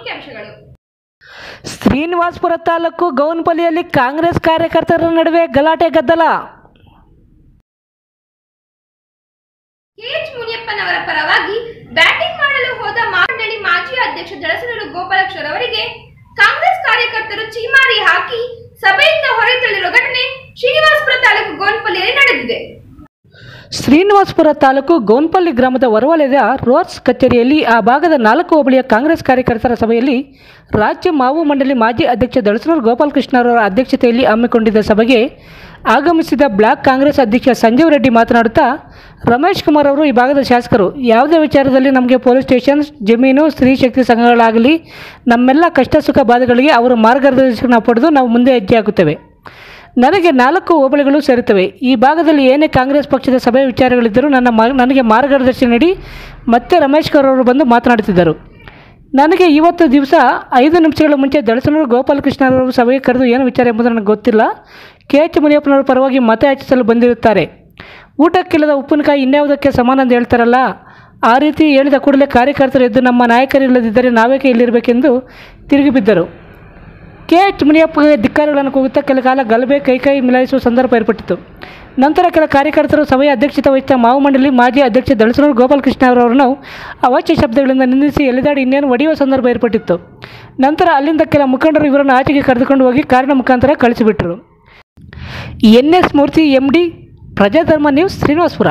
ಮುಖ್ಯಾಂಶಗಳು. ಶ್ರೀನಿವಾಸಪುರ ತಾಲೂಕು ಗೌನ್ಪಲ್ಲಿಯಲ್ಲಿ ಕಾಂಗ್ರೆಸ್ ಕಾರ್ಯಕರ್ತರ ನಡುವೆ ಗಲಾಟೆ ಗದ್ದಲ. ಕೆಎಚ್ ಮುನಿಯಪ್ಪನವರ ಪರವಾಗಿ ಬ್ಯಾಟಿಂಗ್ ಮಾಡಲು ಹೋದ ಮಂಡಳಿ ಮಾಜಿ ಅಧ್ಯಕ್ಷ ದಳಸನೂರು ಗೋಪಾಲಕ್ಷರ್ ಅವರಿಗೆ ಕಾಂಗ್ರೆಸ್ ಕಾರ್ಯಕರ್ತರು ಚೀಮಾರಿ ಹಾಕಿ ಸಭೆಯಿಂದ ಹೊರತಳ್ಳಿರುವ ಘಟನೆ ಶ್ರೀನಿವಾಸಪುರ ತಾಲೂಕು ಗೋನ್ಪಲ್ಲಿಯಲ್ಲಿ ನಡೆದಿದೆ. ಶ್ರೀನಿವಾಸಪುರ ತಾಲೂಕು ಗೌನ್ಪಲ್ಲಿ ಗ್ರಾಮದ ಹೊರವಲಯದ ರೋಡ್ಸ್ ಕಚೇರಿಯಲ್ಲಿ ಆ ಭಾಗದ ನಾಲ್ಕು ಹೋಬಳಿಯ ಕಾಂಗ್ರೆಸ್ ಕಾರ್ಯಕರ್ತರ ಸಭೆಯಲ್ಲಿ ರಾಜ್ಯ ಮಾವು ಮಂಡಳಿ ಮಾಜಿ ಅಧ್ಯಕ್ಷ ದಳಸನೂರು ಗೋಪಾಲಕೃಷ್ಣರವರ ಅಧ್ಯಕ್ಷತೆಯಲ್ಲಿ ಹಮ್ಮಿಕೊಂಡಿದ್ದ ಸಭೆಗೆ ಆಗಮಿಸಿದ ಬ್ಲಾಕ್ ಕಾಂಗ್ರೆಸ್ ಅಧ್ಯಕ್ಷ ಸಂಜೀವ್ ರೆಡ್ಡಿ ಮಾತನಾಡುತ್ತಾ, ರಮೇಶ್ ಕುಮಾರ್ ಅವರು ಈ ಭಾಗದ ಶಾಸಕರು. ಯಾವುದೇ ವಿಚಾರದಲ್ಲಿ ನಮಗೆ ಪೊಲೀಸ್ ಸ್ಟೇಷನ್, ಜಮೀನು, ಸ್ತ್ರೀ ಶಕ್ತಿ ಸಂಘಗಳಾಗಲಿ, ನಮ್ಮೆಲ್ಲ ಕಷ್ಟ ಸುಖ ಬಾಧೆಗಳಿಗೆ ಅವರು ಮಾರ್ಗದರ್ಶನ ಪಡೆದು ನಾವು ಮುಂದೆ ಹೆಜ್ಜೆ ಹಾಕುತ್ತೇವೆ. ನನಗೆ ನಾಲ್ಕು ಹೋಬಳಿಗಳು ಸೇರುತ್ತವೆ. ಈ ಭಾಗದಲ್ಲಿ ಏನೇ ಕಾಂಗ್ರೆಸ್ ಪಕ್ಷದ ಸಭೆ ವಿಚಾರಗಳಿದ್ದರೂ ನನ್ನ ಮ, ನನಗೆ ಮಾರ್ಗದರ್ಶನ ನೀಡಿ ಮತ್ತೆ ರಮೇಶ್ ಅವರು ಬಂದು ಮಾತನಾಡುತ್ತಿದ್ದರು. ನನಗೆ ಇವತ್ತು ದಿವಸ ಐದು ನಿಮಿಷಗಳ ಮುಂಚೆ ದಳಸನೂರು ಗೋಪಾಲಕೃಷ್ಣರವರು ಸಭೆಗೆ ಕರೆದು ಏನು ವಿಚಾರ ಎಂಬುದು ನನಗೆ ಗೊತ್ತಿಲ್ಲ. ಕೆ ಎಚ್ ಮುನಿಯಪ್ಪನವರ ಪರವಾಗಿ ಮತ ಯಾಚಿಸಲು ಬಂದಿರುತ್ತಾರೆ. ಊಟಕ್ಕಿಲ್ಲದ ಉಪ್ಪಿನಕಾಯಿ ಇನ್ಯಾವುದಕ್ಕೆ ಸಮಾನ ಅಂತ ಹೇಳ್ತಾರಲ್ಲ, ಆ ರೀತಿ ಹೇಳಿದ ಕೂಡಲೇ ಕಾರ್ಯಕರ್ತರು ಎದ್ದು ನಮ್ಮ ನಾಯಕರಿಲ್ಲದಿದ್ದರೆ ನಾವೇಕೆ ಇಲ್ಲಿರಬೇಕೆಂದು ತಿರುಗಿ ಬಿದ್ದರು. ಕೆ ಎಚ್ ಮುನಿಯಪ್ಪಗೆ ಧಿಕ್ಕಾರಗಳನ್ನು ಕೂಗುತ್ತಾ ಕೆಲ ಕಾಲ ಗಲಭೆ ಕೈಕೈ ಮಿಲಾಯಿಸುವ ಸಂದರ್ಭ ಏರ್ಪಟ್ಟಿತು ನಂತರ ಕೆಲ ಕಾರ್ಯಕರ್ತರು ಸಭೆಯ ಅಧ್ಯಕ್ಷತೆ ವಹಿಸಿದ ಮಾವು ಮಂಡಳಿ ಮಾಜಿ ಅಧ್ಯಕ್ಷ ದಳಸನೂರು ಗೋಪಾಲಕೃಷ್ಣ ಅವರನ್ನು ಅವಾಚ್ಯ ಶಬ್ದಗಳಿಂದ ನಿಂದಿಸಿ ಎಲ್ಲಿದಾಡಿ ಇನ್ನೇನು ಒಡೆಯುವ ಸಂದರ್ಭ ಏರ್ಪಟ್ಟಿತ್ತು. ನಂತರ ಅಲ್ಲಿಂದ ಕೆಲ ಮುಖಂಡರು ಇವರನ್ನು ಆಚೆಗೆ ಕರೆದುಕೊಂಡು ಹೋಗಿ ಕಾರಿನ ಮುಖಾಂತರ ಕಳಿಸಿಬಿಟ್ಟರು N S Murthy, M D, Prajadharma news, Srinivasapura.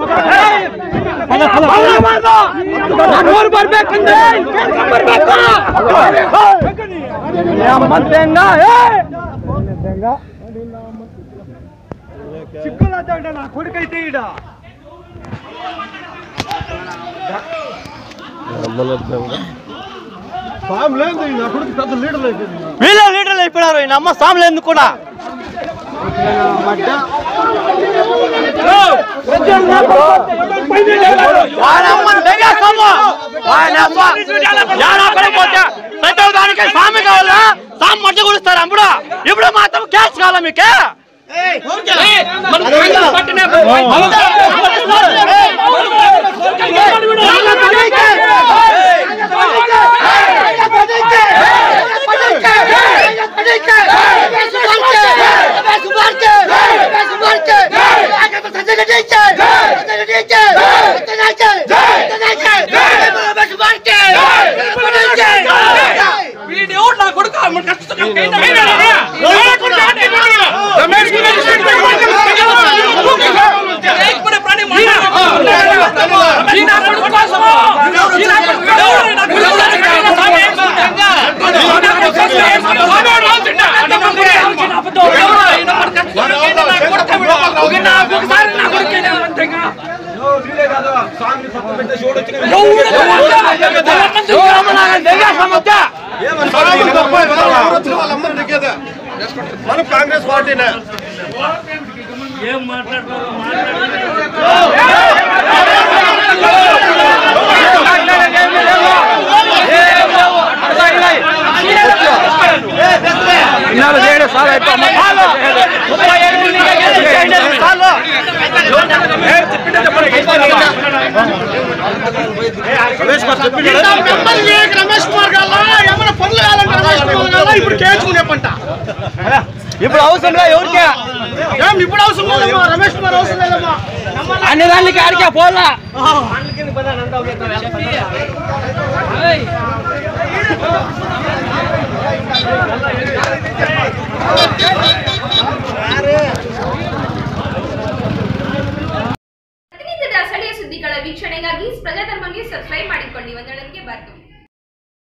ಇಲ್ದಿರ ಬರ್ತೀರಾ ಆ? ಬರ್ಬಾರ್ದು. ನಾನು ಊರ್ ಬರ್ಬೇಕಂದ್ರೆ ಕೆಲ್ಸಕ್ ಬರ್ಬೇಕು ಮತ್ತೆ ಹೆಂಗ ಏ? వీళ్ళ లీడర్లు అయిపోయినారు ఈ నమ్మ సాములు ఎందుకు కూడా ప్రతి దానికి స్వామి కావాలా స్వామి మట్టి కొడుస్తారు అప్పుడు ఇప్పుడు మాత్రం క్యాష్ కావాలా మీకు మనం కాంగ్రెస్ పార్టీనే రమేష్ కుమార్ గారు ఏమైనా పనులు కావాలంటే రమేష్ కుమార్ గారు ఇప్పుడు కేసుకునే పంట. ఇప్పుడు అవసరం ఎవరికే? ఏం ఇప్పుడు అవసరం లేదమ్మా రమేష్ కుమార్ అవసరం లేదమ్మా. అన్ని దానికి ఆడికే పోలా